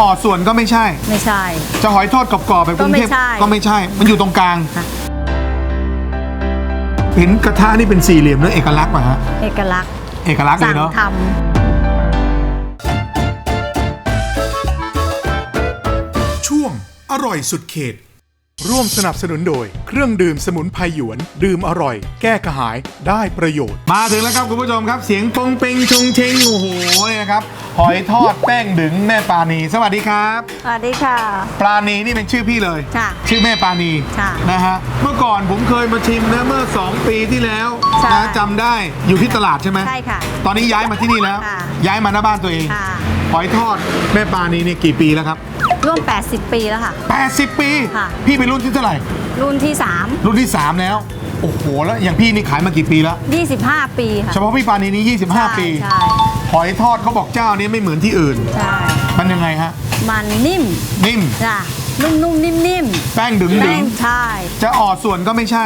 ออดส่วนก็ไม่ใช่ ไม่ใช่ จะหอยทอดกรอบๆแบบกรุงเทพก็ไม่ใช่ ก็ไม่ใช่ มันอยู่ตรงกลางค่ะเห็นกระทะนี่เป็นสี่เหลี่ยมแล้วเอกลักษณ์ป่ะฮะ เอกลักษณ์เอกลักษณ์เลสั่ยงเนาะ ทช่วงอร่อยสุดเขต ร่วมสนับสนุนโดย เครื่องดื่มสมุนไพรหยวน ดื่มอร่อย แก้กระหายได้ประโยชน์ มาถึงแล้วครับคุณผู้ชมครับ เสียงปงเปงชงเชงโอ้โหเนี่ยนะครับหอยทอดแป้งดึงแม่ปานี สวัสดีครับำสวัสดีค่ะปลานีนี่เป็นชื่อพี่เลยค่ะชื่อแม่ปานีค่ะนะฮะเมื่อก่อนผมเคยมาชิมนะเมื่อ 2 ปีที่แล้วใช่นะจำได้อยู่ที่ตลาดใช่ไหมใช่ค่ะ ตอนนี้ย้ายมาที่นี่แล้ว ค่ะย้ายมาหน้าบ้านตัวเอง ค่ะ หอยทอดแม่ปานีนี่กี่ปีแล้วครับ ร่วม 80 ปีแล้วค่ะ 80 ปี ค่ะ พี่เป็นรุ่นที่เท่าไหร่ รุ่นที่ รุ่นที่ 3 แล้ว โอ้โห แล้วอย่างพี่นี่ขายมากี่ปีแล้ว 3 25 ปีค่ะเฉพาะพี่ปานีนี้25 ปี ใช่หอยทอดเขาบอกเจ้านี้ไม่เหมือนที่อื่น ใช่มันยังไงฮะ มันนิ่มนิ่ม จ้ะนุ่มๆนิ่มแป้งดึงๆดึแป้งงใช่ จะออดส่วนก็ไม่ใช่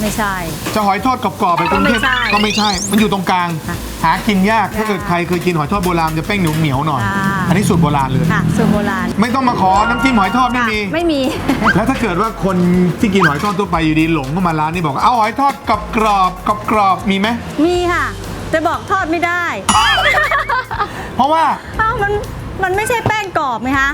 ไม่ใช่ จะหอยทอดกรอบๆแบบกรุงเทพก็ไม่ใช่ก็ไม่ใช่ มันอยู่ตรงกลาง ค่ะหากินยาก ถ้าค่ะเกิดใครเคยกินหอยทอดโบราณจะแป้งเหนียวเหนียวๆหน่อย ค่ะ อันนี้สูตรโบราณเลย ค่ะสูตรโบราณไม่ต้องมาขอน้ำจิ้มหอยทอดไม่มีค่ะไม่มี แล้วถ้าเกิดว่าคนที่กินหอยทอดทั่วไปอยู่ดีหลงเข้ามาร้านนี่บอกว่าเอาหอยทอดกรอบกรอบกรอบกรอบๆมีไหม มีค่ะ แต่บอกทอดไม่ได้เพราะว่าเอ้ามันมันไม่ใช่แป้งกรอบไหมคะ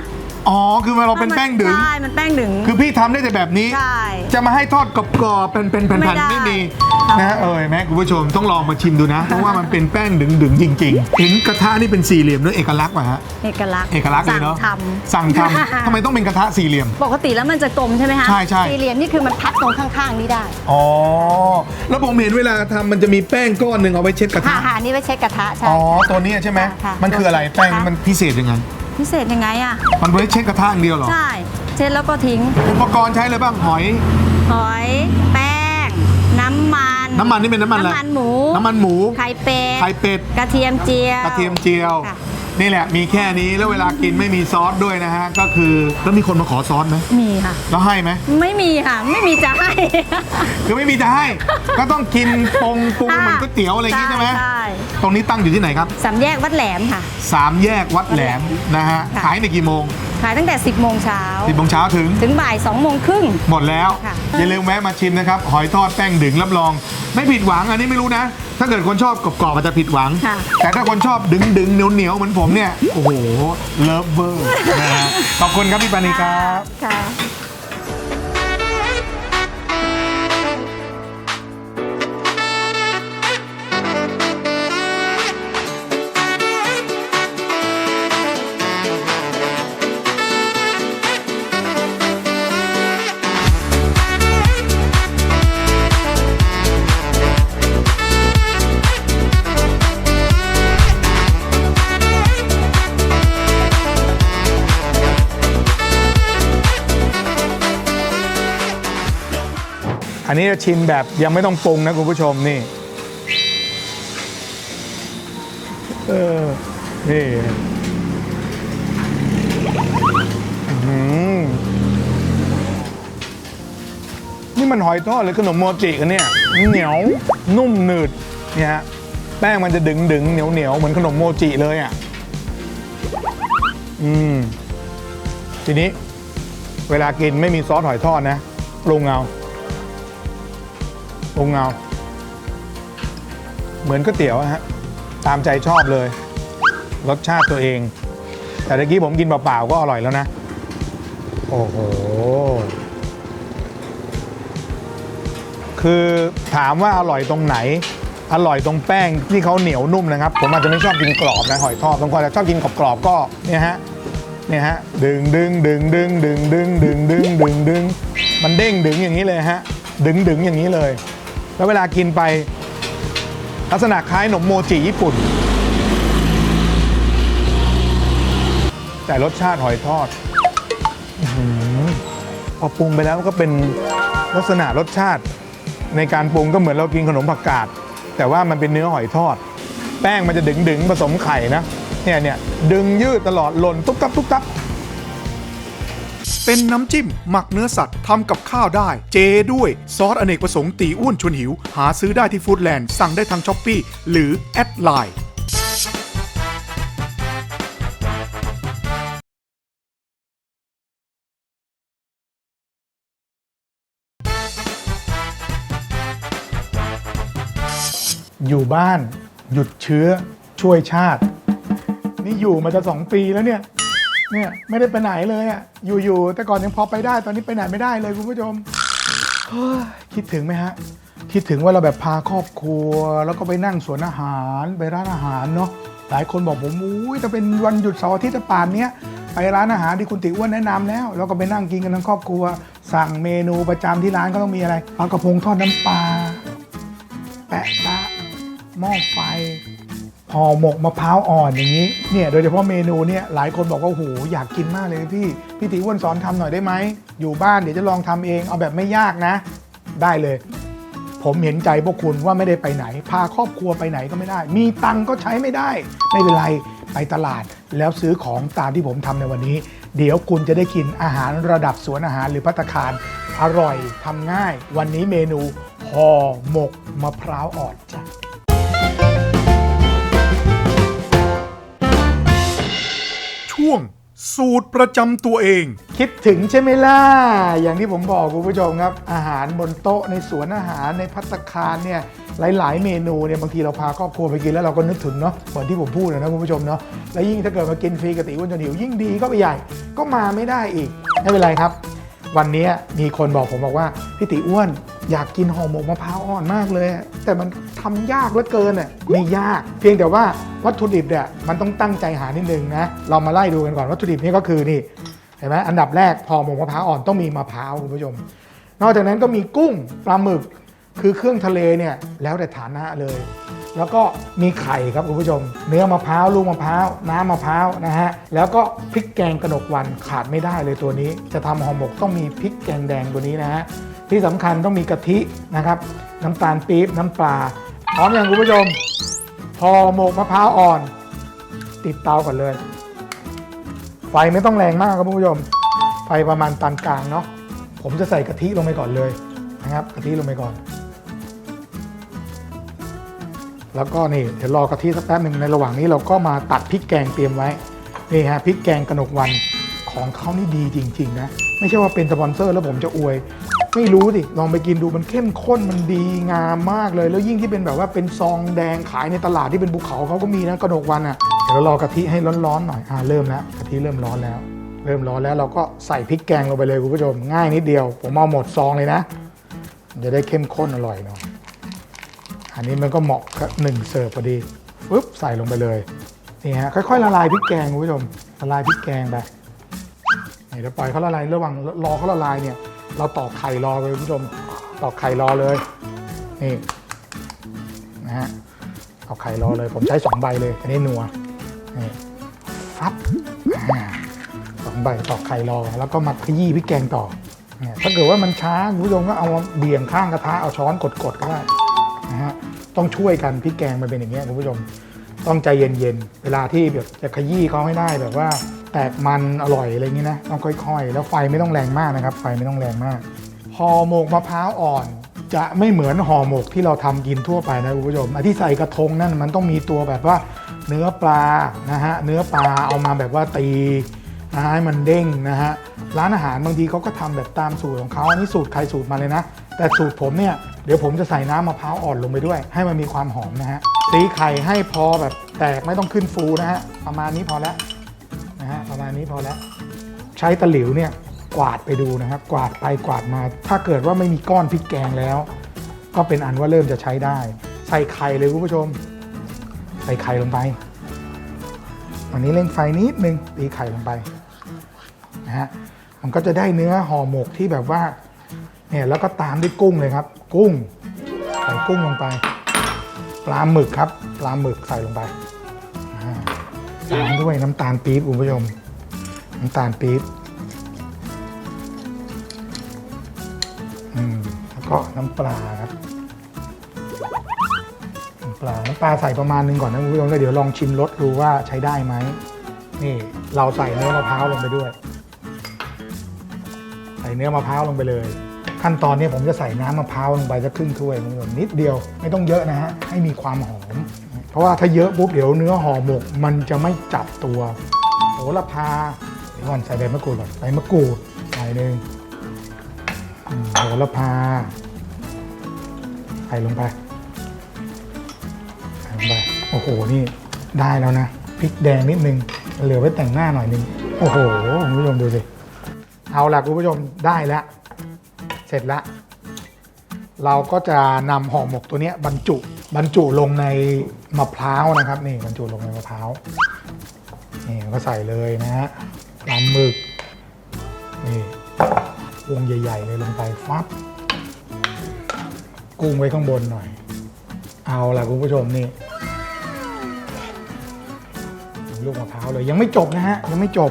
อ๋อ คือเราเป็นแป้งดึง ใช่ มันแป้งดึง คือพี่ทำได้แต่แบบนี้ ใช่ จะมาให้ทอดกรอบๆ เป็นเป็นแผ่นไม่ๆได้ไม่มีค่ะนะ เออแม่คุณผู้ชมต้องลองมาชิมดูนะ เพราะว่ามันเป็นแป้งดึงๆ จริงๆ เห็นกระทะนี่เป็นสี่เหลี่ยมด้วยเอกลักษณ์ป่ะฮะ เอกลักษณ์ เอกลักษณ์เลยเนาะ สั่งทำ สั่งทำทำไมต้องเป็นกระทะสี่เหลี่ยม ปกติแล้วมันจะกลมใช่ไหมคะใช่ใช่สี่เหลี่ยมนี่คือมันพัดตรงข้างๆ นี้ได้ อ๋อ แล้วผมเห็นเวลาทำมันจะมีแป้งก้อนหนึ่งเอาไว้เช็ดกระค่ะทะค่ะนี่ไว้เช็ดกระทะ ใช่ อ๋อ ตัวนี้ใช่ไหมค่ะค่ะมันคืออะไร แป้งค่ะมันพิเศษยังไง พิเศษยังไงอะมันไว้เช็ดกระทะอย่างเดียวเหรอ ใช่ เช็ดแล้วก็ทิ้ง อุปกรณ์ใช้อะไรบ้างหอย หอย แป้ง น้ำมัน น้ำมันนี่เป็นน้ำมันอะไร น้ำมันหมู น้ำมันหมู ไข่เป็ด ไข่เป็ด กระเทียมเจียว กระเทียมเจียว ค่ะ นี่แหละมีแค่นี้แล้วเวลากินไม่มีซอสด้วยนะฮะ ก็คือแล้วมีคนมาขอซอสไหมมีค่ะ แล้วให้ไหมไม่มีค่ะ ไม่มีจะให้ คือไม่มีจะให้ ก็ต้องกินปรุงปรุงเหมือนก๋วยเตี๋ยวอะไรอย่างงี้ใช่ไหมใช่ ตรงนี้ตั้งอยู่ที่ไหนครับ สามแยกวัดแหลมค่ะ สามแยกวัดแหลมนะฮะค่ะ ขายในกี่โมง ขายตั้งแต่ 10 โมงเช้า สิบโมงเช้าถึง ถึงบ่าย 2 โมงครึ่ง หมดแล้ว ค่ะ อย่าลืมแวะมาชิมนะครับ หอยทอดแป้งดึงรับรอง ไม่ผิดหวังอันนี้ไม่รู้นะ ถ้าเกิดคนชอบกรอบๆอาจจะผิดหวัง ค่ะ แต่ถ้าคนชอบดึงดึงเหนียวเหนียวๆเหมือนผมเนี่ย โอ้โห เลิฟเวอร์นะฮะขอบคุณครับพี่ปานีครับ ค่ะ อันนี้จะชิมแบบยังไม่ต้องปรุงนะคุณผู้ชมนี่เออนี่นี่มันหอยทอดหรือขนมโมจิกันเนี่ยเหนียวนุ่มหนืดเนี่ยฮะแป้งมันจะดึงดึงเหนียวเหนียวเหมือนขนมโมจิเลยอะอืมทีนี้เวลากินไม่มีซอสหอยทอดนะปรุงเอา ปรุงเอาเหมือนก๋วยเตี๋ยวอะฮะ ตามใจชอบเลย รสชาติตัวเอง แต่ตะกี้ผมกินเปล่าๆก็อร่อยแล้วนะ โอ้โห คือถามว่าอร่อยตรงไหน อร่อยตรงแป้งที่เขาเหนียวนุ่มนะครับ ผมอาจจะไม่ชอบกินกรอบนะหอยทอดบางคนอาจจะชอบกินกรอบๆก็เนี่ยฮะเนี่ยฮะดึงดึงดึงดึงดึงดึงดึงดึงดึงดึงมันเด้งดึงอย่างนี้เลยฮะ ดึงดึงอย่างนี้เลย แล้วเวลากินไป ลักษณะคล้ายขนมโมจิญี่ปุ่น แต่รสชาติหอยทอดอพอปรุงไปแล้วก็เป็นลักษณะรสชาติ ในการปรุงก็เหมือนเรากินขนมผักกาดแต่ว่ามันเป็นเนื้อหอยทอด แป้งมันจะดึงดึงๆผสมไข่นะเนี่ยเนี่ยดึงยืดตลอดหล่นตุ๊บตับตุ๊บตับ เป็นน้ำจิ้ม หมักเนื้อสัตว์ทำกับข้าวได้ เจด้วยซอสอเนกประสงค์ตีอ้วนชวนหิว หาซื้อได้ที่ฟู้ดแลนด์สั่งได้ทางช้อปปีหรือแอดไลน์อยู่บ้าน หยุดเชื้อช่วยชาติ นี่อยู่มาจะสองปีแล้วเนี่ย เนี่ยไม่ได้ไปไหนเลยอะ่ะ อยู่ๆ แต่ก่อนยังพอไปได้ ตอนนี้ไปไหนไม่ได้เลยคุณผู้ชมเฮ้ยคิดถึงไหมฮะ คิดถึงว่าเราแบบพาครอบครัว แล้วก็ไปนั่งสวนอาหารไปร้านอาหารเนาะ หลายคนบอกผมอุ้ยถ้าเป็นวันหยุดเสาร์อาทิตย์จะป่านเนี้ยไปร้านอาหารที่คุณติอ้วนแนะนำแล้ว แล้วก็ไปนั่งกินกันทั้งครอบครัว สั่งเมนูประจำที่ร้านก็ต้องมีอะไรปลากระพงทอดน้ำปลาแปะซะหม้อไฟ ห่อหมกมะพร้าวอ่อนอย่างนี้เนี่ยโดยเฉพาะเมนูเนี่ยหลายคนบอกว่าโอ้โหอยากกินมากเลยพี่พี่ติอ้วนสอนทำหน่อยได้ไหมอยู่บ้านเดี๋ยวจะลองทำเองเอาแบบไม่ยากนะ ได้เลย ผมเห็นใจพวกคุณว่าไม่ได้ไปไหน พาครอบครัวไปไหนก็ไม่ได้ มีตังก็ใช้ไม่ได้ ไม่เป็นไรไปตลาดแล้วซื้อของตามที่ผมทำในวันนี้ เดี๋ยวคุณจะได้กินอาหารระดับสวนอาหารหรือพัตคารอร่อยทำง่าย วันนี้เมนูห่อหมกมะพร้าวอ่อนจ้ะ ช่วง สูตรประจำตัวเอง คิดถึงใช่ไหมล่ะ อย่างที่ผมบอกคุณผู้ชมครับ อาหารบนโต๊ะในสวนอาหารในพัตตาคารเนี่ยหลาย ๆ เมนูเนี่ยบางทีเราพาครอบครัวไปกินแล้วเราก็นึกถึงเนาะเหมือนที่ผมพูดนะคุณผู้ชมเนาะแล้วยิ่งถ้าเกิดมากินฟรีกบติอ้วนจนหิวยิ่งดีก็ไปใหญ่ก็มาไม่ได้อีกไม่เป็นไรครับ วันนี้มีคนบอกผมบอกว่าพี่ติอ้วน อยากกินห่อหมกมะพร้าวอ่อนมากเลย แต่มันทำยากเหลือเกินอะไม่ยาก เพียงแต่ว่าวัตถุดิบเนี่ยมันต้องตั้งใจหานิดนึงนะเรามาไล่ดูกันก่อนวัตถุดิบนี่ก็คือนี่เห็นไหมอันดับแรกพอหมกมะพร้าวอ่อนต้องมีมะพร้าวคุณผู้ชม นอกจากนั้นก็มีกุ้งปลาหมึกคือเครื่องทะเลเนี่ยแล้วแต่ฐานะเลย แล้วก็มีไข่ครับคุณผู้ชม เนื้อมะพร้าวลูกมะพร้าวน้ำมะพร้าวนะฮะแล้วก็พริกแกงกระหนกวันขาดไม่ได้เลยตัวนี้ จะทำห่อหมกต้องมีพริกแกงแดงตัวนี้นะฮะ ที่สำคัญต้องมีกะทินะครับ น้ำตาลปี๊บน้ำปลาพร้อมอย่างคุณผู้ชมห่อหมกมะพร้าวอ่อน ติดเตาก่อนเลย ไฟไม่ต้องแรงมากครับคุณผู้ชม ไฟประมาณปานกลางเนาะผมจะใส่กะทิลงไปก่อนเลยนะครับกะทิลงไปก่อน แล้วก็นี่เดี๋ยวรอกะทิสักแป๊บหนึ่งในระหว่างนี้เราก็มาตัดพริกแกงเตรียมไว้นี่ฮะพริกแกงกระหนกวันของเขานี่ดีจริง ๆ นะ ไม่ใช่ว่าเป็นสปอนเซอร์แล้วผมจะอวย ไม่รู้สิลองไปกินดูมันเข้มข้นมันดีงามมากเลย แล้วยิ่งที่เป็นแบบว่าเป็นซองแดงขายในตลาดที่เป็นภูเขาเขาก็มีนะกระหนกวันอะเดี๋ยวรอกะทิให้ร้อนๆหน่อยอ่าเริ่มแล้วกะทิเริ่มร้อนแล้ว เริ่มร้อนแล้วเราก็ใส่พริกแกงลงไปเลยคุณผู้ชมง่ายนิดเดียว ผมเอาหมดซองเลยนะจะได้เข้มข้นอร่อยหน่อยอันนี้มันก็เหมาะกับหนึ่งเสิร์ฟพอดีปึ๊บใส่ลงไปเลยนี่ฮะค่อยๆละลายพริกแกงคุณผู้ชมละลายพริกแกงไปเดี๋ยวปล่อยเขาละลายระหว่างรอเขาละลายเนี่ย เราตอกไข่รอเลยคุณผู้ชมตอกไข่รอเลยนี่นะฮะเอาไข่รอเลยผมใช้สองใบเลยอันนี้นัวนี่ฟับสองใบตอกไข่รอแล้วก็มาขยี้พริกแกงต่อเนี่ยถ้าเกิดว่ามันช้าคุณผู้ชมก็เอามาเบี่ยงข้างกระทะเอาช้อนกดๆก็ได้นะฮะต้องช่วยกันพริกแกงมันเป็นอย่างเงี้ยคุณผู้ชมต้องใจเย็นๆเวลาที่แบบจะขยี้เขาให้ได้แบบว่า แตกมันอร่อยอะไรอย่างงี้นะต้องค่อยๆ แล้วไฟไม่ต้องแรงมากนะครับ ไฟไม่ต้องแรงมากห่อหมกมะพร้าวอ่อน จะไม่เหมือนห่อหมกที่เราทำกินทั่วไปนะคุณผู้ชมอันที่ใส่กระทงนั่นมันต้องมีตัวแบบว่าเนื้อปลานะฮะเนื้อปลาเอามาแบบว่าตีนะฮะให้มันเด้งนะฮะร้านอาหารบางทีเขาก็ทำแบบตามสูตรของเขาอันนี้สูตรใครสูตรมาเลยนะ แต่สูตรผมเนี่ยเดี๋ยวผมจะใส่น้ำมะพร้าวอ่อนลงไปด้วย ให้มันมีความหอมนะฮะตีไข่ให้พอแบบแตกไม่ต้องขึ้นฟูนะฮะประมาณนี้พอแล้ว นะฮะประมาณนี้พอแล้วใช้ตะหลิวเนี่ยกวาดไปดูนะครับ กวาดไปกวาดมา ถ้าเกิดว่าไม่มีก้อนพริกแกงแล้ว ก็เป็นอันว่าเริ่มจะใช้ได้ ใส่ไข่เลยคุณผู้ชม ใส่ไข่ลงไปอันนี้เร่งไฟนิดนึงตีไข่ลงไปนะฮะมันก็จะได้เนื้อห่อหมกที่แบบว่าเนี่ยแล้วก็ตามด้วยกุ้งเลยครับ กุ้งใส่กุ้งลงไป ปลาหมึกครับ ปลาหมึกใส่ลงไป ด้วยน้ำตาลปี๊บคุณผู้ชม น้ำตาลปี๊บอืมแล้วก็น้ำปลาครับน้ำปลาน้ำปลาใส่ประมาณหนึงก่อนนะคุณผู้ชมแล้วเดี๋ยวลองชิมรสดูว่าใช้ได้ไหมนี่เราใส่เนื้อมะพร้าวลงไปด้วย ใส่เนื้อมะพร้าวลงไปเลย ขั้นตอนนี้ผมจะใส่น้ำมะพร้าวลงไปสักครึ่งถ้วยคุณผู้ชมนิดเดียวไม่ต้องเยอะนะฮะให้มีความหอม เพราะว่าถ้าเยอะปุ๊บเดี๋ยวเนื้อห่อหมกมันจะไม่จับตัวโหระพาเดี๋ยวก่อนใส่ใบมะกรูดก่อนใบมะกรูดหน่อยหนึงอืมโหระพาใส่ลงไปใส่ลงไปโอ้โหนี่ได้แล้วนะพริกแดงนิดนึงเหลือไว้แต่งหน้าหน่อยนึงโอ้โหคุณผู้ชมดูสิเอาล่ะคุณผู้ชมได้แล้วเสร็จแล้วเราก็จะนำห่อหมกตัวเนี้ยบรรจุ บรรจุลงในมะพร้าวนะครับ นี่บรรจุลงในมะพร้าวนี่ก็ใส่เลยนะฮะปลาหมึกนี่วงใหญ่ ๆ เลยลงไปฟับกุ้งไว้ข้างบนหน่อย เอาล่ะคุณผู้ชมนี่ลูกมะพร้าวเลยยังไม่จบนะฮะยังไม่จบ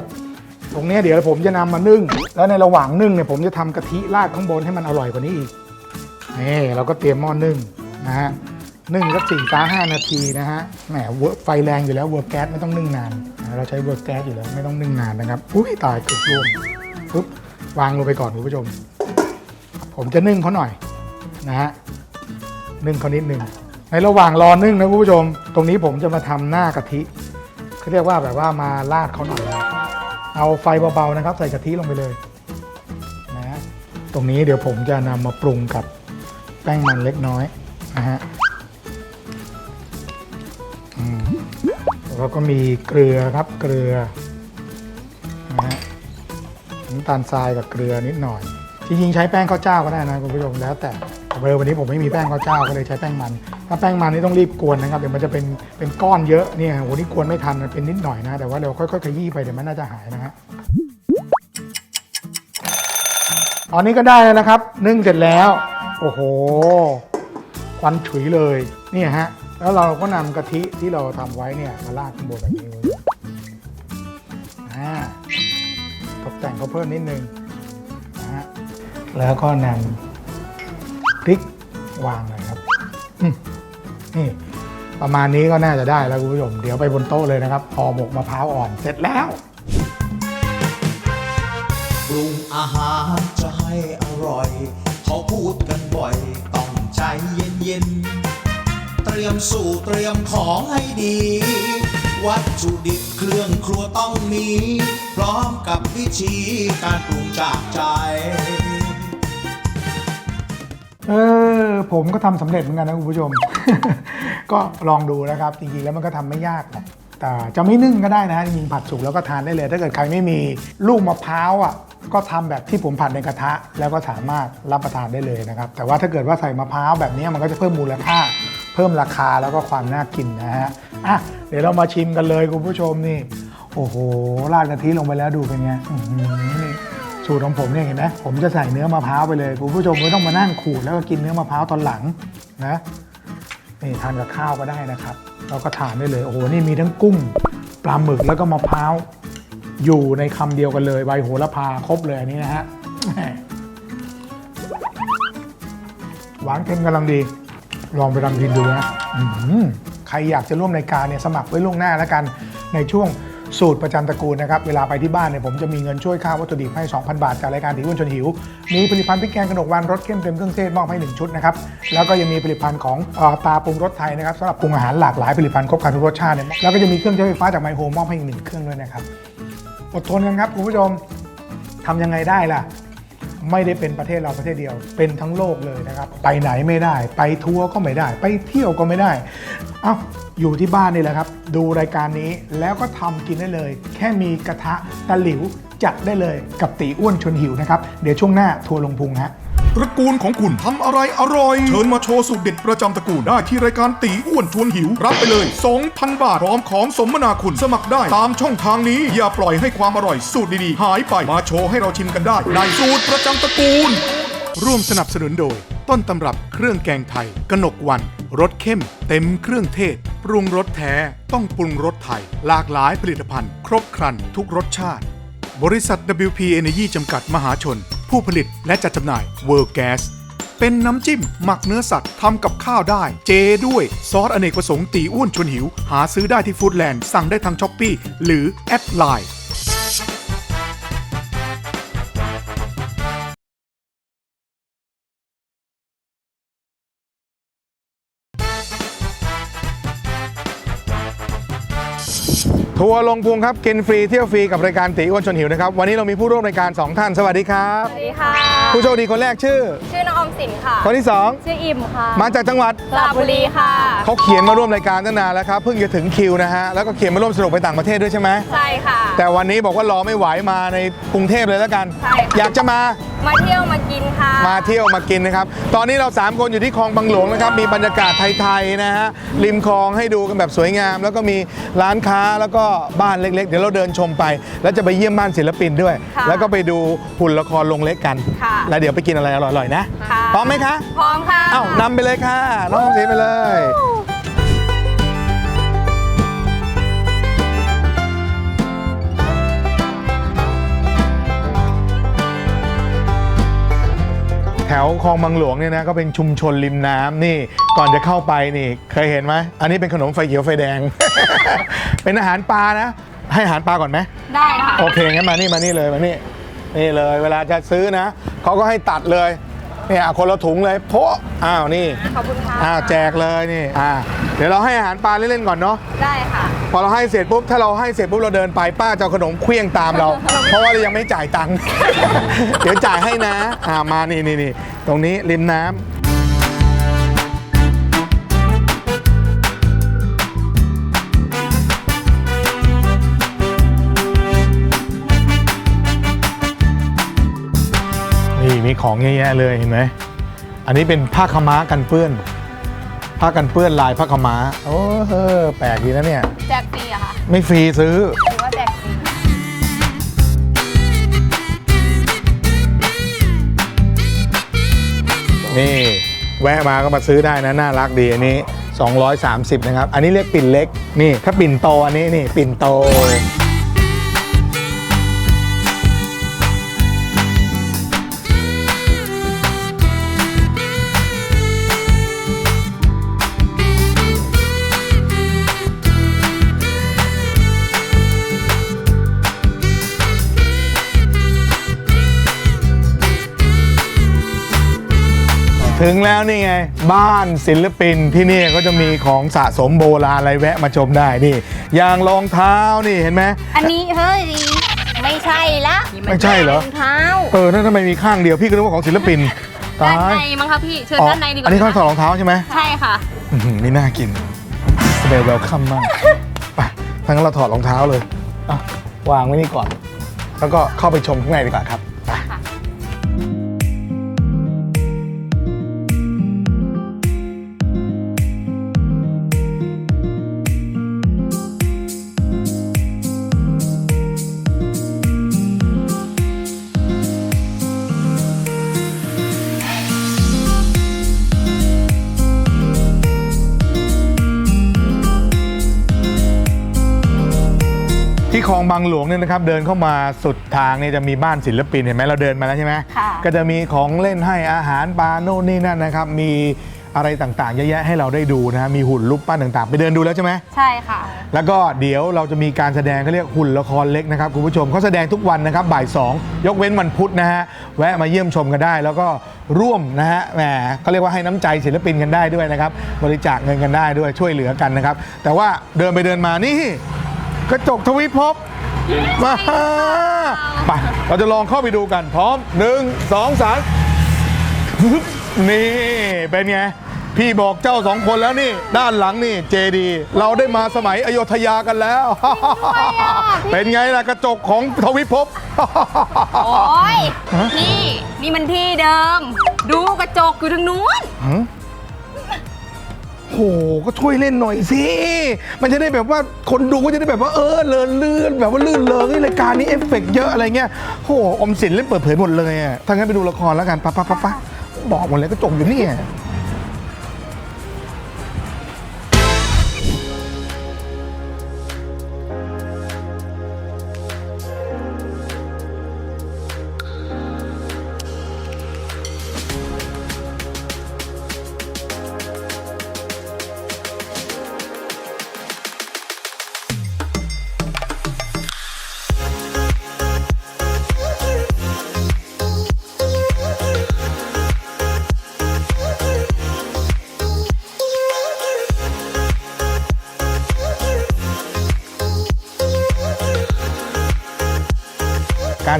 ตรงนี้เดี๋ยวผมจะนำมานึ่ง แล้วในระหว่างนึ่งเนี่ยผมจะทำกะทิราดข้างบนให้มันอร่อยกว่านี้อีกนี่เราก็เตรียมหม้อนึ่งนะฮะ นึ่งสักสี่ตาห้านาทีนะฮะแหมไฟแรงอยู่แล้วเวิร์กแก๊สไม่ต้องนึ่งนาน เราใช้เวิร์กแก๊สอยู่แล้วไม่ต้องนึ่งนานนะครับอุ้ยตายเกือบร่วงปุ๊บวางลงไปก่อนคุณผู้ชม ผมจะนึ่งเขาหน่อยนะฮะนึ่งเขานิดนึงในระหว่างรอนึ่งนะคุณผู้ชม ตรงนี้ผมจะมาทำหน้ากะทิเขาเรียกว่าแบบว่ามาราดเขาหน่อยเอาไฟเบาๆนะครับ ใส่กะทิลงไปเลยนะฮะตรงนี้เดี๋ยวผมจะนำมาปรุงกับแป้งมันเล็กน้อยนะฮะ แล้วก็มีเกลือครับเกลือนะฮะน้ำตาลทรายกับเกลือนิดหน่อย จริงๆใช้แป้งข้าวเจ้าก็ได้นะคุณผู้ชมแล้วแต่เบอร์วันนี้ผมไม่มีแป้งข้าวเจ้าก็เลยใช้แป้งมัน ถ้าแป้งมันนี่ต้องรีบกวนนะครับเดี๋ยวมันจะเป็นเป็นก้อนเยอะเนี่ยโหนี่กวนไม่ทันมันเป็นนิดหน่อยนะ แต่ว่าเราค่อยๆขยี้ไปเดี๋ยวมันน่าจะหายนะฮะตอนนี้ก็ได้แล้วนะครับนึ่งเสร็จแล้ว โอ้โหควันฉุยเลยเนี่ยฮะ แล้วเราก็นำกะทิที่เราทำไว้เนี่ยมาราดข้างบนแบบนี้อ่าตกแต่งเขาเพิ่มนิดนึงนะฮะแล้วก็นำพริกวางหน่อยครับนี่ประมาณนี้ก็น่าจะได้แล้วคุณผู้ชม เดี๋ยวไปบนโต๊ะเลยนะครับห่อหมกมะพร้าวอ่อนเสร็จแล้วปรุงอาหารจะให้อร่อย เขาพูดกันบ่อย ต้องใจเย็นๆ รียมสู่เตรียมของให้ดี วัตถุดิบเครื่องครัวต้องมี พร้อมกับวิธีการปรุงจากใจ เออผมก็ทำสำเร็จเหมือนกันนะคุณผู้ชม ก็ลองดูนะครับ จริงๆแล้วมันก็ทำไม่ยากหรอกแต่จะไม่นึ่งก็ได้นะจริงๆผัดสุกแล้วก็ทานได้เลย ถ้าเกิดใครไม่มีลูกมะพร้าวอะก็ทำแบบที่ผมผัดในกระทะ แล้วก็สามารถรับประทานได้เลยนะครับ แต่ว่าถ้าเกิดว่าใส่มะพร้าวแบบนี้มันก็จะเพิ่มมูลค่า เพิ่มราคาแล้วก็ความน่ากินนะฮะอะเดี๋ยวเรามาชิมกันเลยคุณผู้ชมนี่ โอ้โหราดกะทิลงไปแล้วดูเป็นไงอื้อหือนี่สูตรของผมเนี่ยเห็นไหมผมจะใส่เนื้อมะพร้าวไปเลยคุณผู้ชมไม่ต้องมานั่งขูดแล้วก็กินเนื้อมะพร้าวตอนหลังนะนี่ทานกับข้าวก็ได้นะครับ เราก็ทานได้เลยโอ้โหนี่มีทั้งกุ้งปลาหมึกแล้วก็มะพร้าวอยู่ในคำเดียวกันเลยใบโหระพาครบเลยอันนี้นะฮะแหม่หวานเค็มกำลังดี ลองไปทำกินดูนะอื้อหือใครอยากจะร่วมรายการเนี่ยสมัครไว้ล่วงหน้าแล้วกันในช่วงสูตรประจำตระกูลนะครับ เวลาไปที่บ้านเนี่ยผมจะมีเงินช่วยค่าวัตถุดิบให้ 2,000 บาทจากรายการถีอ้วนชนหิว มีผลิตภัณฑ์พริกแกงกระหนกวันรสเข้มเต็มเครื่องเทศมอบให้ 1 ชุดนะครับ แล้วก็ยังมีผลิตภัณฑ์ของเอ่อตาปรุงรสไทยนะครับสำหรับปรุงอาหารหลากหลายผลิตภัณฑ์ครบครันทุกรสชาติเนี่ยแล้วก็จะมีเครื่องใช้ไฟฟ้าจากไมโฮมมอบให้อีกหนึ่งเครื่องด้วยนะครับอดทนกันครับคุณผู้ชมทำยังไงได้ล่ะ ไม่ได้เป็นประเทศเราประเทศเดียว เป็นทั้งโลกเลยนะครับ ไปไหนไม่ได้ ไปทัวร์ก็ไม่ได้ ไปเที่ยวก็ไม่ได้ เอ้าอยู่ที่บ้านนี่แหละครับ ดูรายการนี้แล้วก็ทำกินได้เลย แค่มีกระทะตะหลิวจัดได้เลยกับตีอ้วนชนหิวนะครับ เดี๋ยวช่วงหน้าทัวร์ลงพุงฮะ ตระกูลของคุณทำอะไรอร่อย เชิญมาโชว์สูตรเด็ดประจำตระกูลได้ที่รายการตีอ้วนชวนหิว รับไปเลย 2,000 บาทพร้อมของสมนาคุณสมัครได้ตามช่องทางนี้ อย่าปล่อยให้ความอร่อยสูตรดีๆ หายไปมาโชว์ให้เราชิมกันได้ ในสูตรประจำตระกูล ร่วมสนับสนุนโดย ต้นตำรับเครื่องแกงไทย กนกวันรสเข้ม เต็มเครื่องเทศ ปรุงรสแท้ต้องปรุงรสไทย หลากหลายผลิตภัณฑ์ ครบครันทุกรสชาติ บริษัท WP Energy จำกัดมหาชน ผู้ผลิตและจัดจำหน่าย World Gas เป็นน้ำจิ้ม หมักเนื้อสัตว์ทำกับข้าวได้ เจด้วย ซอสอเนกประสงค์ตีอ้วนชวนหิว หาซื้อได้ที่ฟู้ดแลนด์ สั่งได้ทางช้อปปีหรือแอดไลน์ ทัวร์ลงพุงครับกินฟรีเที่ยวฟรีกับรายการตีอ้วนชวนหิวนะครับ วันนี้เรามีผู้ร่วมรายการ 2 ท่าน สวัสดีครับ สวัสดีค่ะ ผู้โชคดีคนแรกชื่อ ชื่อน้องออมสินค่ะ คนที่ชื่ออิ่มค่ะ2มาจากจังหวัดสระบุรีค่ะ เขาเขียนมาร่วมรายการตั้งนานแล้วครับเพิ่งจะถึงคิวนะฮะแล้วก็เขียนมาร่วมสนุกไปต่างประเทศด้วยใช่ไหมใช่ค่ะ แต่วันนี้บอกว่ารอไม่ไหวมาในกรุงเทพเลยแล้วกัน ใช่ค่ะ อยากจะมา มาเที่ยวมากินค่ะ มาเที่ยวมากินนะครับ ตอนนี้เรา 3 คนอยู่ที่คลองบางหลวงนะครับ มีบรรยากาศไทยๆนะฮะ ริมคลองให้ดูกันแบบสวยงาม แล้วก็มีร้านค้าแล้วก็บ้านเล็ก ๆ เดี๋ยวเราเดินชมไป แล้วจะไปเยี่ยมบ้านศิลปินด้วย ค่ะแล้วก็ไปดูหุ่นละครลงเล็กกัน ค่ะ แล้วเดี๋ยวไปกินอะไรอร่อยๆนะ ค่ะพร้อมไหมคะ พร้อมค่ะเอ้านำไปเลยค่ะน้องสีไปเลย ถวคลองบางหลวงเนี่ยนะก็เป็นชุมชนริมน้ำนี่ ก่อนจะเข้าไปนี่ เคยเห็นไหมอันนี้เป็นขนมไฟเขียวไฟแดง เป็นอาหารปลานะ ให้อาหารปลาก่อนไหม ได้ค่ะ โอเคงั้นมานี่มานี่เลยมานี่นี่เลยเวลาจะซื้อนะเขาก็ให้ตัดเลยเนี่ยคนละถุงเลยโพะอ้าวนี่ขอบคุณค่ะ อ้าวแจกเลยนี่อ่าเดี๋ยวเราให้อาหารปลาเล่นๆก่อนเนาะ ได้ค่ะ พอเราให้เสร็จปุ๊บถ้าเราให้เสร็จปุ๊บเราเดินไปป้าจะเอาขนมเคลี้ยงตามเรา เพราะว่าเรายังไม่จ่ายตังค์ เดี๋ยวจ่ายให้นะอ่ามานี่นี่นี่ตรงนี้ริมน้ำนี่มีของเยอะแยะเลยเห็นไหมอันนี้เป็นผ้าขาวม้ากันเปื้อน ผ้ากันเปื้อนลายผ้าขาวม้า โอ้เออแปลกดีนะเนี่ย แจกฟรีอะค่ะไม่ฟรีซื้อ หรือว่าแจกฟรีนี่แวะมาก็มาซื้อได้นะ น่ารักดีอันนี้ 230 นะครับ อันนี้เรียกปิ่นเล็ก นี่ ถ้าปิ่นโตอันนี้นี่ปิ่นโต ถึงแล้วนี่ไง บ้านศิลปินที่นี่ก็จะมีของสะสมโบราณอะไรแวะมาชมได้นี่ อย่างรองเท้านี่เห็นไหม อันนี้เฮ้ยไม่ใช่ละไม่ใช่เหรอ รองเท้า เออนั่นทำไมมีข้างเดียวพี่ก็นึกว่าของศิลปินตาด้านยในมั้งคะพี่ เชิญอ๋อด้านในดีกว่าอันนี้เขาถอดไหมรองเท้าใช่ไหมใช่ค่ะอื้อหือนี่น่ากินสเปรย์เวลคัมมากไปถ้างั้นเราถอดรองเท้าเลยอะวางไว้นี่ก่อน แล้วก็เข้าไปชมข้างในดีกว่าครับ ที่คลองบางหลวงเนี่ยนะครับเดินเข้ามาสุดทางเนี่ยจะมีบ้านศิลปินเห็นไหมเราเดินมาแล้วใช่ไหมค่ะก็จะมีของเล่นให้อาหารปลาโน่นนี่นั่นนะครับ มีอะไรต่างๆเยอะแยะให้เราได้ดูนะฮะมีหุ่นรูปปั้นต่างๆ ไปเดินดูแล้วใช่ไหมใช่ค่ะ แล้วก็เดี๋ยวเราจะมีการแสดงเขาเรียกหุ่นละครเล็กนะครับคุณผู้ชมเขาแสดงทุกวันนะครับบ่าย2ยกเว้นวันพุธนะฮะแวะมาเยี่ยมชมกันได้ แล้วก็ร่วมนะฮะแหมเขาเรียกว่าให้น้ำใจศิลปินกันได้ด้วยนะครับบริจาคเงินกันได้ด้วยช่วยเหลือกันนะครับแต่ว่าเดินไปเดินมานี่ กระจกทวิภพมาไปเราจะลองเข้าไปดูกันพร้อมหนึ่งสองสามนี่เป็นไง พี่บอกเจ้าสองคนแล้วนี่ ด้านหลังนี่เจดี เราได้มาสมัยอโยธยากันแล้ว เป็นไงล่ะกระจกของทวิภพโอ้ยพี่ นี่มันที่เดิม ดูกระจกอยู่ทางนู้นโห ก็ช่วยเล่นหน่อยสิ มันจะได้แบบว่าคนดูก็จะได้แบบว่าเออเลินลื่นแบบว่าลื่นเลงเฮ้ยรายการนี้เอฟเฟกต์เยอะอะไรเงี้ยโหอมสินเล่นเปิดเผยหมดเลยอะถ้างั้นไปดูละครแล้วกันปะปะปะปะบอกหมดเลยก็จบอยู่นี่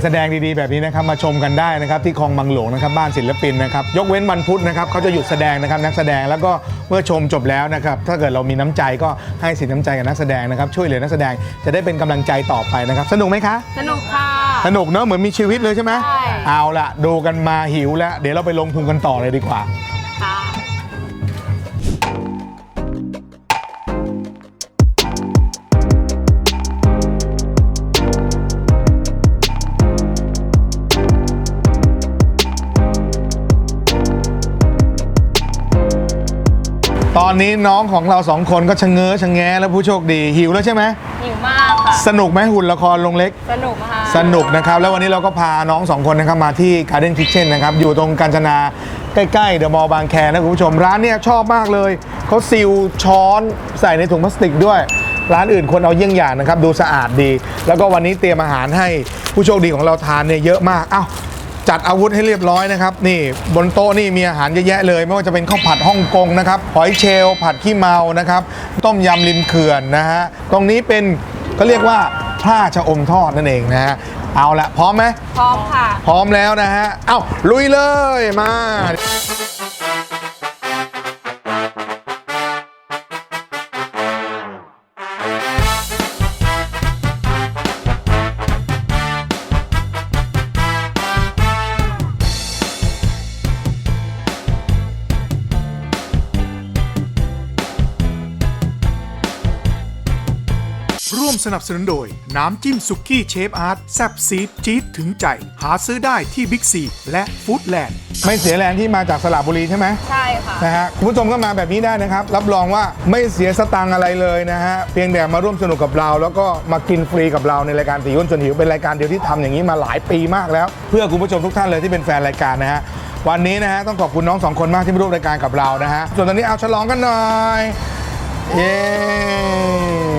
แสดงดีๆแบบนี้นะครับมาชมกันได้นะครับที่คลองบางหลวงนะครับบ้านศิลปินนะครับยกเว้นวันพุธนะครับเขาจะหยุดแสดงนะครับนักแสดงแล้วก็เมื่อชมจบแล้วนะครับถ้าเกิดเรามีน้ำใจก็ให้สินน้ำใจกับนักแสดงนะครับช่วยเหลือนักแสดงจะได้เป็นกำลังใจต่อไปนะครับสนุกไหมคะ สนุกค่ะ สนุกเนอะเหมือนมีชีวิตเลยใช่ไหมใช่ เอาละดูกันมาหิวแล้ว เดี๋ยวเราไปลงพุงกันต่อเลยดีกว่า อนนี้น้องของเราสองคนก็ชะเง้อชะแงะแล้วผู้โชคดีหิวแล้วใช่ไหมหิวมากค่ะ สนุกไหมหุ่นละครลงเล็ก สนุกค่ะ สนุกนะครับ แล้ววันนี้เราก็พาน้องสองคนนะครับมาที่ Garden Kitchen นะครับอยู่ตรงกาญจนาใกล้ๆเดอะมอลล์บางแคนะคุณผู้ชมร้านเนี่ยชอบมากเลยเขาซิลช้อนใส่ในถุงพลาสติกด้วย ร้านอื่นควรเอาเยี่ยงอย่างนะครับดูสะอาดดี แล้วก็วันนี้เตรียมอาหารให้ผู้โชคดีของเราทานเนี่ยเยอะมากอ้าว จัดอาวุธให้เรียบร้อยนะครับ นี่บนโต๊ะนี่มีอาหารเยอะแยะเลย ไม่ว่าจะเป็นข้าวผัดฮ่องกงนะครับหอยเชลล์ผัดขี้เมานะครับ ต้มยำริมเขื่อนนะฮะตรงนี้เป็นก็เรียกว่าผ้าชะอมทอดนั่นเองนะฮะเอาละพร้อมไหมพร้อมค่ะ พร้อมแล้วนะฮะเอ้าลุยเลยมา ร่วมสนับสนุนโดย น้ำจิ้มสุกี้เชฟอาร์ตแซ่บซีดจี๊ดถึงใจ หาซื้อได้ที่บิ๊กซีและฟู้ดแลนด์ไม่เสียแรงที่มาจากสระบุรีใช่ไหมใช่ค่ะนะฮะคุณผู้ชมก็มาแบบนี้ได้นะครับ รับรองว่าไม่เสียสตังค์อะไรเลยนะฮะเพียงแต่มาร่วมสนุกกับเรา แล้วก็มากินฟรีกับเราในรายการตีอ้วนจนหิวเป็นรายการเดียวที่ทำอย่างนี้มาหลายปีมากแล้ว เพื่อคุณผู้ชมทุกท่านเลยที่เป็นแฟนรายการนะฮะวันนี้นะฮะต้องขอบคุณน้องสองคนมากที่มาร่วมรายการกับเรานะฮะส่วนตอนนี้เอาฉลองกันหน่อยเย้